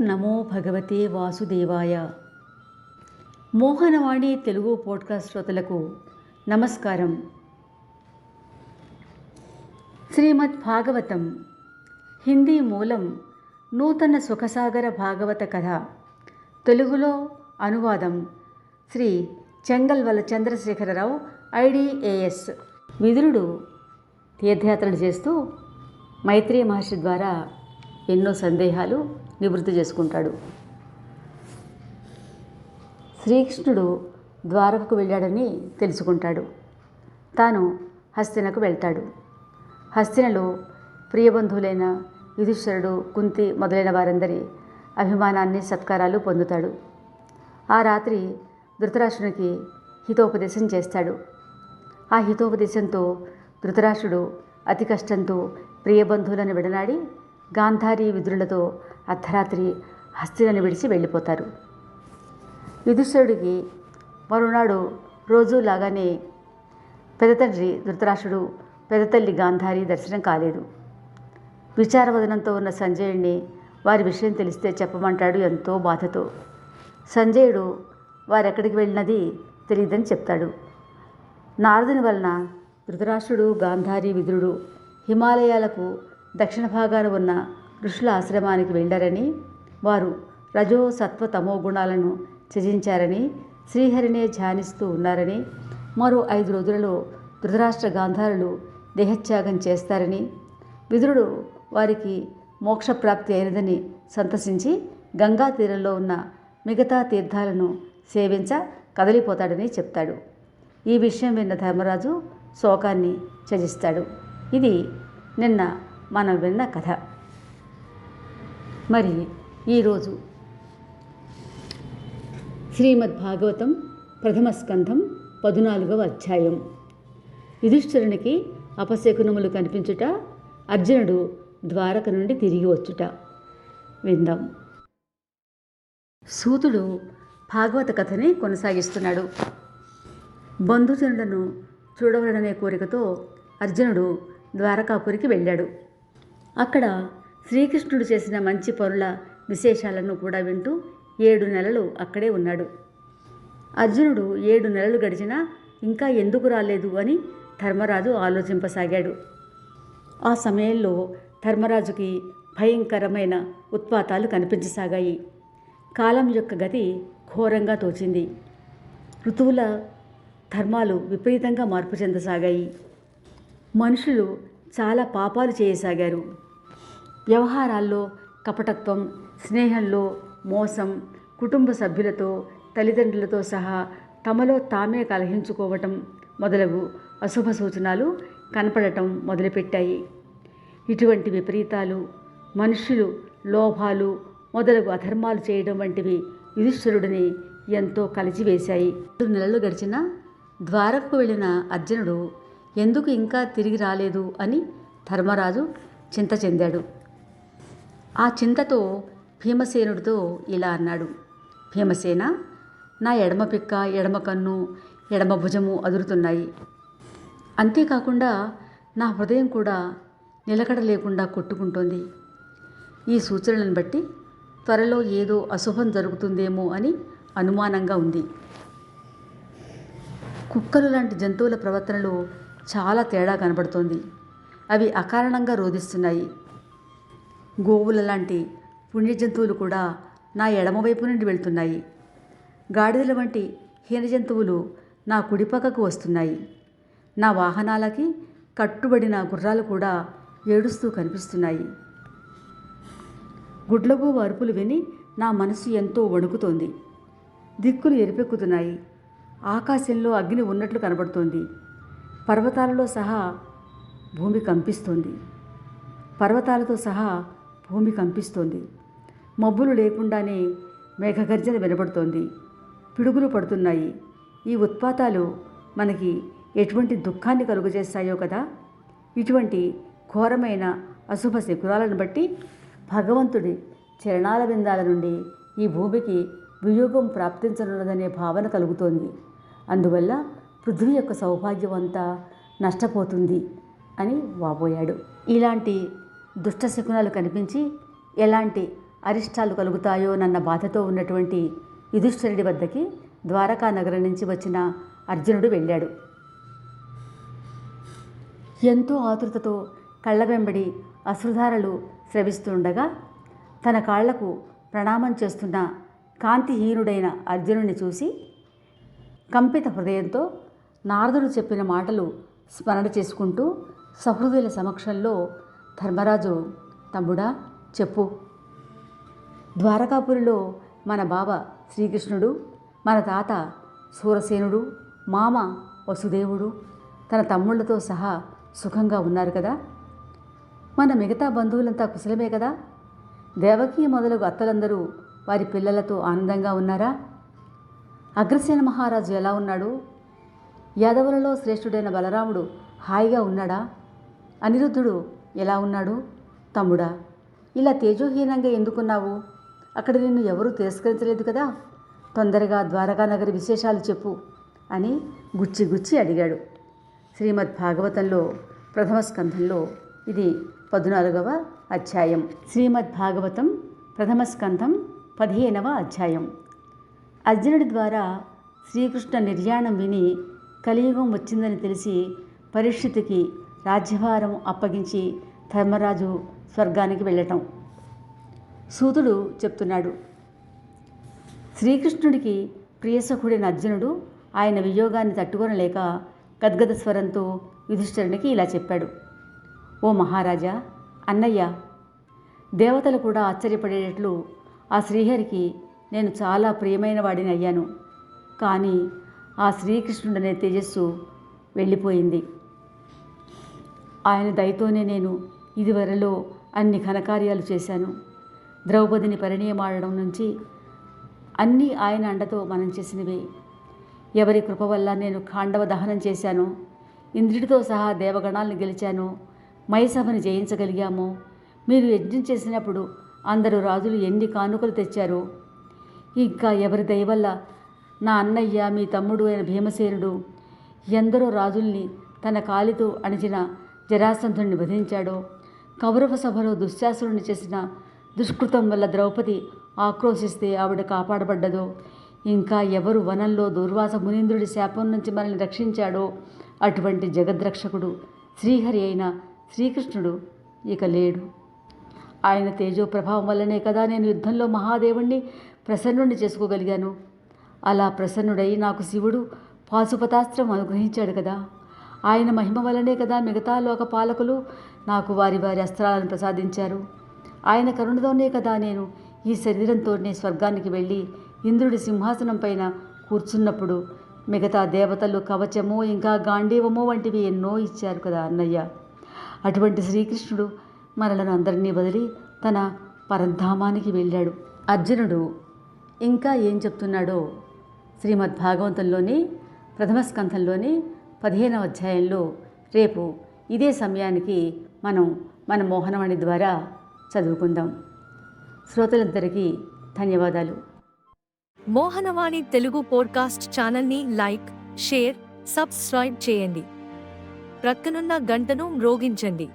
నమో భగవతే వాసుదేవాయ. మోహనవాణి తెలుగు పోడ్కాస్ట్ శ్రోతలకు నమస్కారం. శ్రీమద్ భాగవతం హిందీ మూలం నూతన సుఖసాగర భాగవత కథ. తెలుగులో అనువాదం శ్రీ చెంగల్వల చంద్రశేఖరరావు ఐడిఏఎస్. విదురుడు తీర్థయాత్రలు చేస్తూ మైత్రి మహర్షి ద్వారా ఎన్నో సందేహాలు నివృత్తి చేసుకుంటాడు. శ్రీకృష్ణుడు ద్వారకకు వెళ్ళాడని తెలుసుకుంటాడు. తాను హస్తినకు వెళ్తాడు. హస్తినలో ప్రియబంధువులైన యుధిష్ఠరుడు కుంతి మొదలైన వారందరి అభిమానాన్ని సత్కారాలు పొందుతాడు. ఆ రాత్రి ధృతరాష్ట్రునికి హితోపదేశం చేస్తాడు. ఆ హితోపదేశంతో ధృతరాష్ట్రుడు అతి కష్టంతో ప్రియబంధువులను విడనాడి గాంధారి విదురులతో అర్ధరాత్రి హస్తిలను విడిచి వెళ్ళిపోతారు. యుధిష్ఠరుడికి మరునాడు రోజులాగానే పెదతండ్రి ధృతరాష్ట్రుడు పెదతల్లి గాంధారి దర్శనం కాలేదు. విచారవదనంతో ఉన్న సంజయుడిని వారి విషయం తెలిస్తే చెప్పమంటాడు ఎంతో బాధతో. సంజయుడు వారెక్కడికి వెళ్ళినది తెలియదని చెప్తాడు. నారదుని వలన ధృతరాష్ట్రుడు గాంధారి విదురుడు హిమాలయాలకు దక్షిణ భాగాన ఉన్న ఋషుల ఆశ్రమానికి వెళ్ళారని వారు రజో సత్వ తమో గుణాలను త్యజించారని శ్రీహరినే ధ్యానిస్తూ ఉన్నారని మరో ఐదు రోజులలో ధృతరాష్ట్ర గాంధారులు దేహత్యాగం చేస్తారని విదురుడు వారికి మోక్షప్రాప్తి అయినదని సంతసించి గంగా తీరంలో ఉన్న మిగతా తీర్థాలను సేవించ కదలిపోతాడని చెప్తాడు. ఈ విషయం విన్న ధర్మరాజు శోకాన్ని త్యజిస్తాడు. ఇది నిన్న మనం విన్న కథ. మరి ఈరోజు శ్రీమద్ భాగవతం ప్రథమ స్కంధం పదునాలుగవ అధ్యాయం. యుధిష్ఠిరునికి అపశకునములు కనిపించుట అర్జునుడు ద్వారక నుండి తిరిగి వచ్చుట. విందాం. సూతుడు భాగవత కథని కొనసాగిస్తున్నాడు. బంధుజనులను చూడవలననే కోరికతో అర్జునుడు ద్వారకాపురికి వెళ్ళాడు. అక్కడ శ్రీకృష్ణుడు చేసిన మంచి పనుల విశేషాలను కూడా వింటూ ఏడు నెలలు అక్కడే ఉన్నాడు. అర్జునుడు ఏడు నెలలు గడిచినా ఇంకా ఎందుకు రాలేదు అని ధర్మరాజు ఆలోచింపసాగాడు. ఆ సమయంలో ధర్మరాజుకి భయంకరమైన ఉత్పాతాలు కనిపించసాగాయి. కాలం యొక్క గతి ఘోరంగా తోచింది. ఋతువుల ధర్మాలు విపరీతంగా మార్పు చెందసాగాయి. మనుషులు చాలా పాపాలు చేయసాగారు వ్యవహారాల్లో కపటత్వం స్నేహంలో మోసం కుటుంబ సభ్యులతో తల్లిదండ్రులతో సహా తమలో తామే కలహించుకోవటం మొదలగు అశుభ సూచనలు కనపడటం మొదలుపెట్టాయి. ఇటువంటి విపరీతాలు మనుష్యులు లోభాలు మొదలగు అధర్మాలు చేయడం వంటివి యుధిష్ఠిరుడిని ఎంతో కలిచివేశాయి. రెండు నెలలు గడిచిన ద్వారకు వెళ్ళిన అర్జునుడు ఎందుకు ఇంకా తిరిగి రాలేదు అని ధర్మరాజు చింత చెందాడు. ఆ చింతతో భీమసేనుడితో ఇలా అన్నాడు. భీమసేన నా ఎడమ పిక్క ఎడమ కన్ను ఎడమ భుజము అదురుతున్నాయి. అంతేకాకుండా నా హృదయం కూడా నిలకడ లేకుండా కొట్టుకుంటోంది. ఈ సూచనలను బట్టి త్వరలో ఏదో అశుభం జరుగుతుందేమో అని అనుమానంగా ఉంది. కుక్కలు లాంటి జంతువుల ప్రవర్తనలో చాలా తేడా కనబడుతోంది. అవి అకారణంగా రోధిస్తున్నాయి. గోవుల లాంటి పుణ్య జంతువులు కూడా నా ఎడమవైపు నుండి వెళ్తున్నాయి. గాడిదల వంటి హీన జంతువులు నా కుడిపక్కకు వస్తున్నాయి. నా వాహనాలకి కట్టుబడిన గుర్రాలు కూడా ఏడుస్తూ కనిపిస్తున్నాయి. గుడ్లగు అరుపులు విని నా మనసు ఎంతో వణుకుతోంది. దిక్కులు ఎరిపెక్కుతున్నాయి. ఆకాశంలో అగ్ని ఉన్నట్లు కనబడుతోంది. పర్వతాలలో సహా భూమి కంపిస్తోంది. పర్వతాలతో సహా భూమి కంపిస్తోంది. మబ్బులు లేకుండానే మేఘగర్జన వినబడుతోంది. పిడుగులు పడుతున్నాయి. ఈ ఉత్పాతాలు మనకి ఎటువంటి దుఃఖాన్ని కలుగజేస్తాయో కదా? ఇటువంటి ఘోరమైన అశుభ శకురాలను బట్టి భగవంతుడి చరణాల విందాల నుండి ఈ భూమికి వియోగం ప్రాప్తించనున్నదనే భావన కలుగుతోంది. అందువల్ల పృథ్వీ యొక్క సౌభాగ్యం అంతా నష్టపోతుంది అని వాపోయాడు ఇలాంటి దుష్ట శకునాలు కనిపించి ఎలాంటి అరిష్టాలు కలుగుతాయో నన్న బాధతో ఉన్నటువంటి యుధిష్ఠిరుడి వద్దకి ద్వారకా నగరం నుంచి వచ్చిన అర్జునుడు వెళ్ళాడు. ఎంతో ఆతృతతో కళ్ళ వెంబడి అశ్రుధారలు స్రవిస్తుండగా తన కాళ్ళకు ప్రణామం చేస్తున్న కాంతిహీనుడైన అర్జునుడిని చూసి కంపిత హృదయంతో నారదుడు చెప్పిన మాటలు స్మరణ చేసుకుంటూ సహృదయుల సమక్షంలో ధర్మరాజు తమ్ముడా చెప్పు. ద్వారకాపురిలో మన బావ శ్రీకృష్ణుడు మన తాత సూరసేనుడు మామ వసుదేవుడు తన తమ్ముళ్ళతో సహా సుఖంగా ఉన్నారు కదా? మన మిగతా బంధువులంతా కుశలమే కదా? దేవకీ మొదలగు అత్తలందరూ వారి పిల్లలతో ఆనందంగా ఉన్నారా? అగ్రసేన మహారాజు ఎలా ఉన్నాడు? యాదవులలో శ్రేష్ఠుడైన బలరాముడు హాయిగా ఉన్నాడా? అనిరుద్ధుడు ఎలా ఉన్నాడు? తమ్ముడా ఇలా తేజోహీనంగా ఎందుకున్నావు? అక్కడ నిన్ను ఎవరూ తిరస్కరించలేదు కదా? తొందరగా ద్వారకా నగరి విశేషాలు చెప్పు అని గుచ్చి గుచ్చి అడిగాడు. శ్రీమద్ భాగవతంలో ప్రథమ స్కంధంలో ఇది పద్నాలుగవ అధ్యాయం. శ్రీమద్ భాగవతం ప్రథమ స్కంధం పదిహేనవ అధ్యాయం. అర్జునుడి ద్వారా శ్రీకృష్ణ నిర్యాణం విని కలియుగం వచ్చిందని తెలిసి పరీక్షితుకి రాజ్యభారం అప్పగించి ధర్మరాజు స్వర్గానికి వెళ్ళటం. సూతుడు చెప్తున్నాడు శ్రీకృష్ణుడికి ప్రియసఖుడైన అర్జునుడు ఆయన వియోగాన్ని తట్టుకొనలేక గద్గద స్వరంతో యుధిష్ఠరునికి ఇలా చెప్పాడు ఓ మహారాజా అన్నయ్య దేవతలు కూడా ఆశ్చర్యపడేటట్లు ఆ శ్రీహరికి నేను చాలా ప్రియమైన వాడిని అయ్యాను. కానీ ఆ శ్రీకృష్ణుడనే తేజస్సు వెళ్ళిపోయింది. ఆయన దయతోనే నేను ఇదివరలో అన్ని ఘనకార్యాలు చేశాను. ద్రౌపదిని పరిణయమాడడం నుంచి అన్నీ ఆయన అండతో మనం చేసినవే. ఎవరి కృప వల్ల నేను ఖాండవ దహనం చేశాను ఇంద్రుడితో సహా దేవగణాలను గెలిచాను మైసభను జయించగలిగాము మీరు యజ్ఞం చేసినప్పుడు అందరూ రాజులు ఎన్ని కానుకలు తెచ్చారో ఇంకా ఎవరి దయ వల్ల నా అన్నయ్య మీ తమ్ముడు అయిన భీమసేనుడు ఎందరో రాజుల్ని తన కాలితో అణిచిన జరాసంధుడిని వధించాడో. కౌరవ సభలో దుశ్శాసురుని చేసిన దుష్కృతం వల్ల ద్రౌపది ఆక్రోశిస్తే ఆవిడ కాపాడబడ్డదో ఇంకా ఎవరు వనంలో దుర్వాస మునీంద్రుడి శాపం నుంచి మనల్ని రక్షించాడో అటువంటి జగద్రక్షకుడు శ్రీహరి అయిన శ్రీకృష్ణుడు ఇక లేడు. ఆయన తేజో ప్రభావం వల్లనే కదా నేను యుద్ధంలో మహాదేవుణ్ణి ప్రసన్నుణ్ణి చేసుకోగలిగాను. అలా ప్రసన్నుడై నాకు శివుడు పాశుపతాస్త్రం అనుగ్రహించాడు కదా. ఆయన మహిమ వల్లనే కదా మిగతా లోక పాలకులు నాకు వారి వారి అస్త్రాలను ప్రసాదించారు. ఆయన కరుణతోనే కదా నేను ఈ శరీరంతోనే స్వర్గానికి వెళ్ళి ఇంద్రుడి సింహాసనం పైన కూర్చున్నప్పుడు మిగతా దేవతలు కవచము ఇంకా గాంధీవము వంటివి ఎన్నో ఇచ్చారు కదా అన్నయ్య. అటువంటి శ్రీకృష్ణుడు మనలను అందరినీ వదిలి తన పరంధామానికి వెళ్ళాడు. అర్జునుడు ఇంకా ఏం చెప్తున్నాడో శ్రీమద్ భాగవతంలోని ప్రథమ స్కంధంలోని పదిహేనవ అధ్యాయంలో రేపు ఇదే సమయానికి మనం మన మోహనవాణి ద్వారా చదువుకుందాం. శ్రోతలందరికీ ధన్యవాదాలు. మోహనవాణి తెలుగు పోడ్కాస్ట్ ఛానల్ని లైక్ షేర్ సబ్స్క్రైబ్ చేయండి. ప్రక్కనున్న గంటను మ్రోగించండి.